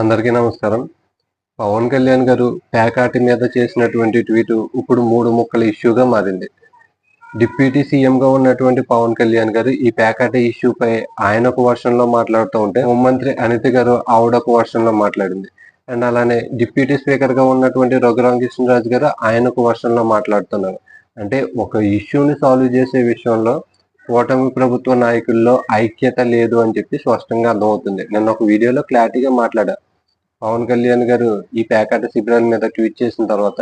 అందరికీ నమస్కారం. పవన్ కళ్యాణ్ గారు ప్యాకాటి మీద చేసినటువంటి ట్వీట్ ఇప్పుడు మూడు ముక్కల ఇష్యూగా మారింది. డిప్యూటీ సీఎంగా ఉన్నటువంటి పవన్ కళ్యాణ్ గారు ఈ ప్యాకాటి ఇష్యూపై ఆయన ఒక వర్షంలో మాట్లాడుతూ ఉంటే హోంమంత్రి అనిత గారు ఆవిడ ఒక వర్షంలో మాట్లాడింది. అండ్ అలానే డిప్యూటీ స్పీకర్గా ఉన్నటువంటి రఘురామ కృష్ణరాజు గారు ఆయన ఒక వర్షంలో మాట్లాడుతున్నారు. అంటే ఒక ఇష్యూని సాల్వ్ చేసే విషయంలో కూటమి ప్రభుత్వ నాయకుల్లో ఐక్యత లేదు అని చెప్పి స్పష్టంగా అర్థమవుతుంది. నేను ఒక వీడియోలో క్లారిటీగా మాట్లాడా పవన్ కళ్యాణ్ గారు ఈ ప్యాకెట్ శిబిరాల మీద ట్వీట్ చేసిన తర్వాత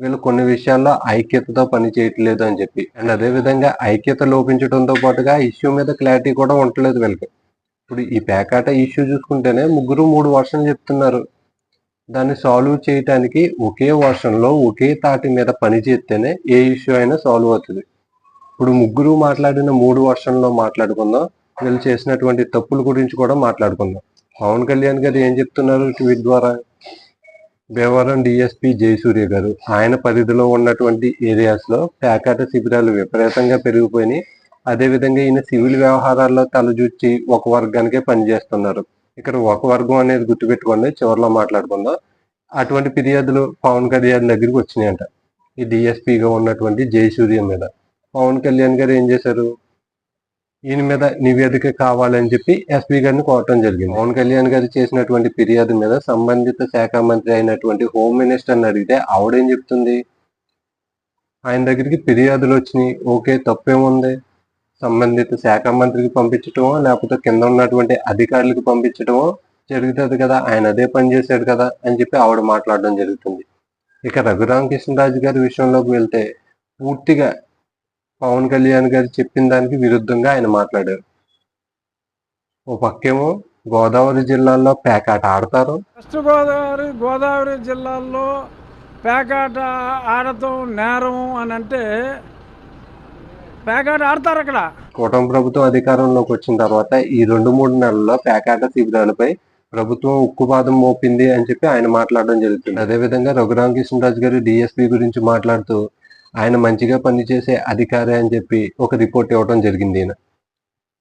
వీళ్ళు కొన్ని విషయాల్లో ఐక్యతతో పని చేయట్లేదు అని చెప్పి. అండ్ అదే విధంగా ఐక్యత లోపించడంతో పాటుగా ఇష్యూ మీద క్లారిటీ కూడా ఉండలేదు వీళ్ళకి. ఇప్పుడు ఈ ప్యాకాట ఇష్యూ చూసుకుంటేనే ముగ్గురు మూడు వర్షం చెప్తున్నారు. దాన్ని సాల్వ్ చేయటానికి ఒకే వర్షంలో ఒకే తాటి మీద పని చేస్తేనే ఏ ఇష్యూ అయినా సాల్వ్ అవుతుంది. ఇప్పుడు ముగ్గురు మాట్లాడిన మూడు వర్షంలో మాట్లాడుకుందాం. వీళ్ళు చేసినటువంటి తప్పుల గురించి కూడా మాట్లాడుకుందాం. పవన్ కళ్యాణ్ గారు ఏం చెప్తున్నారు ట్వీట్ ద్వారా? భీమవరం డిఎస్పి జయసూర్య గారు ఆయన పరిధిలో ఉన్నటువంటి ఏరియాస్లో ప్యాకాట శిబిరాలు విపరీతంగా పెరిగిపోయినాయి. అదేవిధంగా ఈయన సివిల్ వ్యవహారాల్లో తలజూచి ఒక వర్గానికే పనిచేస్తున్నారు ఇక్కడ ఒక వర్గం అనేది గుర్తుపెట్టుకోండి చివరిలో మాట్లాడుకుందాం. అటువంటి ఫిర్యాదులు పవన్ కళ్యాణ్ దగ్గరికి వచ్చినాయంట ఈ డిఎస్పీగా ఉన్నటువంటి జయసూర్య మీద. పవన్ కళ్యాణ్ గారు ఏం చేశారు? ఈయన మీద నివేదిక కావాలని చెప్పి ఎస్పీ గారిని కోరటం జరిగింది. పవన్ కళ్యాణ్ గారు చేసినటువంటి ఫిర్యాదు మీద సంబంధిత శాఖ మంత్రి అయినటువంటి హోమ్ మినిస్టర్ని అడిగితే ఆవిడేం చెప్తుంది? ఆయన దగ్గరికి ఫిర్యాదులు వచ్చినాయి. ఓకే తప్పేముంది సంబంధిత శాఖ మంత్రికి పంపించటమో? లేకపోతే కింద ఉన్నటువంటి అధికారులకు పంపించటమో? జరుగుతుంది కదా ఆయన అదే పని చేశాడు కదా అని చెప్పి ఆవిడ మాట్లాడడం జరుగుతుంది. ఇక రఘురామకృష్ణరాజు గారి విషయంలోకి వెళ్తే పూర్తిగా పవన్ కళ్యాణ్ గారు చెప్పిన దానికి విరుద్ధంగా ఆయన మాట్లాడారు. ఓ పక్కేమో గోదావరి జిల్లాలో పేకాట ఆడతారు. వెస్ట్ గోదావరి గోదావరి జిల్లాల్లో పేకాట ఆడటం నేరం అని అంటే పేకాట ఆడతారు అక్కడ. కూటమి ప్రభుత్వం అధికారంలోకి వచ్చిన తర్వాత ఈ రెండు మూడు నెలల్లో పేకాట శిబిరాలపై ప్రభుత్వం ఉక్కుపాదం మోపింది అని చెప్పి ఆయన మాట్లాడడం జరుగుతుంది. అదేవిధంగా రఘురామకృష్ణరాజు గారు డిఎస్పీ గురించి మాట్లాడుతూ ఆయన మంచిగా పనిచేసే అధికారి అని చెప్పి ఒక రిపోర్ట్ ఇవ్వడం జరిగింది ఈయన.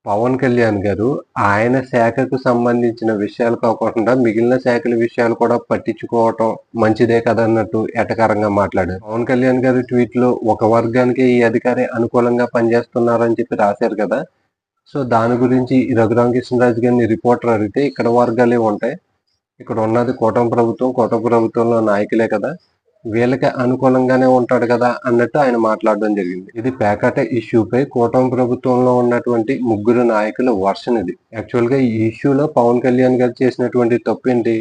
పవన్ కళ్యాణ్ గారు ఆయన శాఖకు సంబంధించిన విషయాలు కాకుండా మిగిలిన శాఖల విషయాలు కూడా పట్టించుకోవటం మంచిదే కదా అన్నట్టు ఎటకారంగా మాట్లాడారు. పవన్ కళ్యాణ్ గారు ట్వీట్లో ఒక వర్గానికి ఈ అధికారి అనుకూలంగా పనిచేస్తున్నారని చెప్పి రాశారు కదా. సో దాని గురించి రఘురామ కృష్ణరాజు గారిని రిపోర్టర్ అడిగితే ఇక్కడ వర్గాలే ఉంటాయి. ఇక్కడ ఉన్నది కూటమి ప్రభుత్వం కూటమి ప్రభుత్వంలో నాయకులే కదా. వీళ్ళకి అనుకూలంగానే ఉంటాడు కదా అన్నట్టు ఆయన మాట్లాడడం జరిగింది. ఇది పేకాట ఇష్యూపై కూటమి ప్రభుత్వంలో ఉన్నటువంటి ముగ్గురు నాయకుల వర్షన్ ఇది యాక్చువల్గా ఈ ఇష్యూలో పవన్ కళ్యాణ్ గారు చేసినటువంటి తప్పేంటి?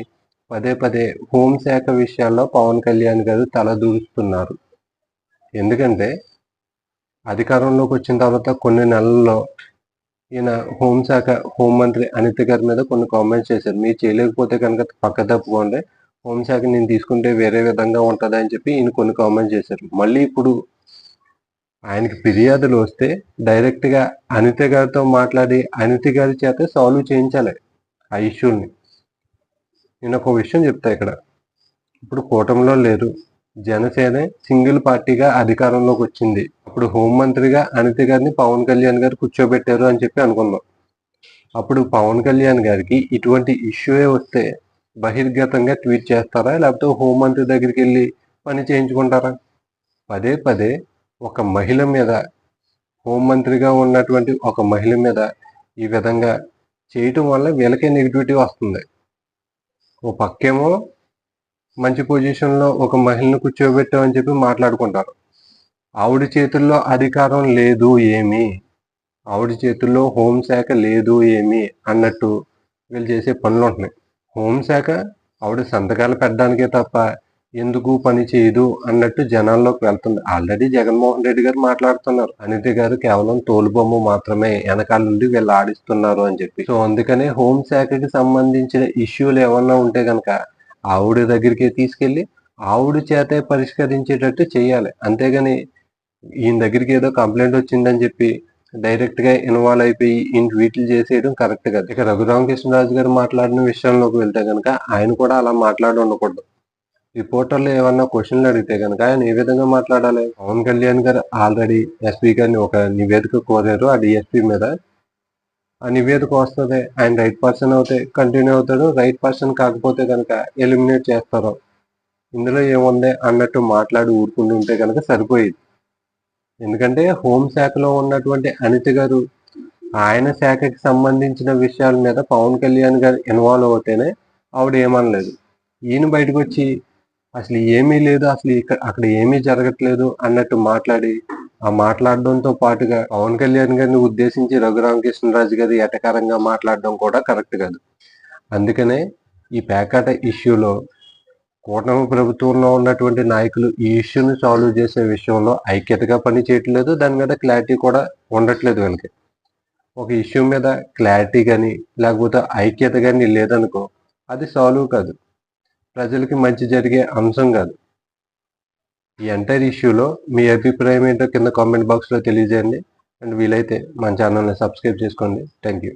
పదే పదే హోంశాఖ విషయాల్లో పవన్ కళ్యాణ్ గారు తలదూరుస్తున్నారు ఎందుకంటే అధికారంలోకి వచ్చిన తర్వాత కొన్ని నెలల్లో ఈయన హోంశాఖ హోంమంత్రి అనిత గారి మీద కొన్ని కామెంట్స్ చేశారు. మీరు చేయలేకపోతే కనుక పక్క తప్పుకోండి హోంశాఖ నేను తీసుకుంటే వేరే విధంగా ఉంటుంది అని చెప్పి ఈయన కొన్ని కామెంట్స్ చేశారు. మళ్ళీ ఇప్పుడు ఆయనకి ఫిర్యాదులు వస్తే డైరెక్ట్గా అనిత గారితో మాట్లాడి అనిత గారి చేత సాల్వ్ చేయించాలి ఆ ఇష్యూని నేను ఒక విషయం చెప్తా ఇక్కడ. ఇప్పుడు కూటమిలో లేరు. జనసేన సింగిల్ పార్టీగా అధికారంలోకి వచ్చింది. అప్పుడు హోంమంత్రిగా అనిత గారిని పవన్ కళ్యాణ్ గారు కూర్చోబెట్టారు అని చెప్పి అనుకుందాం. అప్పుడు పవన్ కళ్యాణ్ గారికి ఇటువంటి ఇష్యూయే వస్తే బహిర్గతంగా ట్వీట్ చేస్తారా? లేకపోతే హోంమంత్రి దగ్గరికి వెళ్ళి పని చేయించుకుంటారా? పదే పదే ఒక మహిళ మీద హోంమంత్రిగా ఉన్నటువంటి ఒక మహిళ మీద ఈ విధంగా చేయటం వల్ల వీళ్ళకే నెగిటివిటీ వస్తుంది. ఓ పక్కేమో మంచి పొజిషన్లో ఒక మహిళను కూర్చోబెట్టామని చెప్పి మాట్లాడుకుంటారు. ఆవిడ చేతుల్లో అధికారం లేదు ఏమి? ఆవిడ చేతుల్లో హోంశాఖ లేదు ఏమి? అన్నట్టు వీళ్ళు చేసే పనులు ఉంటున్నాయి. హోంశాఖ ఆవిడ సంతకాలు పెట్టడానికే తప్ప ఎందుకు పని చేయదు అన్నట్టు జనాల్లోకి వెళ్తుంది. ఆల్రెడీ జగన్మోహన్ రెడ్డి గారు మాట్లాడుతున్నారు. అనిత గారు కేవలం తోలుబొమ్మ మాత్రమే వెనకాల నుండి వీళ్ళు ఆడిస్తున్నారు అని చెప్పి. సో అందుకనే హోంశాఖకి సంబంధించిన ఇష్యూలు ఏమన్నా ఉంటే కనుక ఆవిడ దగ్గరికి తీసుకెళ్ళి ఆవిడ చేతే పరిష్కరించేటట్టు చేయాలి. అంతేగాని ఈయన దగ్గరికి ఏదో కంప్లైంట్ వచ్చిందని చెప్పి డైరెక్ట్గా ఇన్వాల్వ్ అయిపోయి ఇంటి ట్వీట్లు చేసేయడం కరెక్ట్ కదా. ఇక రఘురామకృష్ణరాజు గారు మాట్లాడిన విషయంలోకి వెళ్తే కనుక ఆయన కూడా అలా మాట్లాడి ఉండకూడదు. రిపోర్టర్లు ఏమన్నా క్వశ్చన్లు అడిగితే కనుక ఆయన ఏ విధంగా మాట్లాడాలి? పవన్ కళ్యాణ్ గారు ఆల్రెడీ ఎస్పీ గారిని ఒక నివేదిక కోరారు. ఆ డిఎస్పీ మీద ఆ నివేదిక వస్తుంది. ఆయన రైట్ పర్సన్ అవుతే కంటిన్యూ అవుతాడు. రైట్ పర్సన్ కాకపోతే కనుక ఎలిమినేట్ చేస్తారు. ఇందులో ఏముంది అన్నట్టు మాట్లాడి ఊరుకుంటుంటే కనుక సరిపోయేది. ఎందుకంటే హోంశాఖలో ఉన్నటువంటి అనిత గారు ఆయన శాఖకి సంబంధించిన విషయాల మీద పవన్ కళ్యాణ్ గారు ఇన్వాల్వ్ అవుతేనే ఆవిడ ఏమనలేదు. ఈయన బయటకు వచ్చి అసలు ఏమీ లేదు అసలు ఇక్కడ అక్కడ ఏమీ జరగట్లేదు అన్నట్టు మాట్లాడి ఆ మాట్లాడడంతో పాటుగా పవన్ కళ్యాణ్ గారిని ఉద్దేశించి రఘురామకృష్ణరాజు గారి ఎటకారంగా మాట్లాడడం కూడా కరెక్ట్ కాదు. అందుకనే ఈ పేకాట ఇష్యూలో కూటమి ప్రభుత్వంలో ఉన్నటువంటి నాయకులు ఈ ఇష్యూని సాల్వ్ చేసే విషయంలో ఐక్యతగా పని చేయట్లేదు. దాని మీద క్లారిటీ కూడా ఉండట్లేదు వీళ్ళకి ఒక ఇష్యూ మీద క్లారిటీ కానీ లేకపోతే ఐక్యత కానీ లేదనుకో అది సాల్వ్ కాదు. ప్రజలకి మంచి జరిగే అంశం కాదు. ఈ ఎంటైర్ ఇష్యూలో మీ అభిప్రాయం ఏంటో కింద కామెంట్ బాక్స్లో తెలియజేయండి. అండ్ వీలైతే మన ఛానల్ని సబ్స్క్రైబ్ చేసుకోండి. Thank you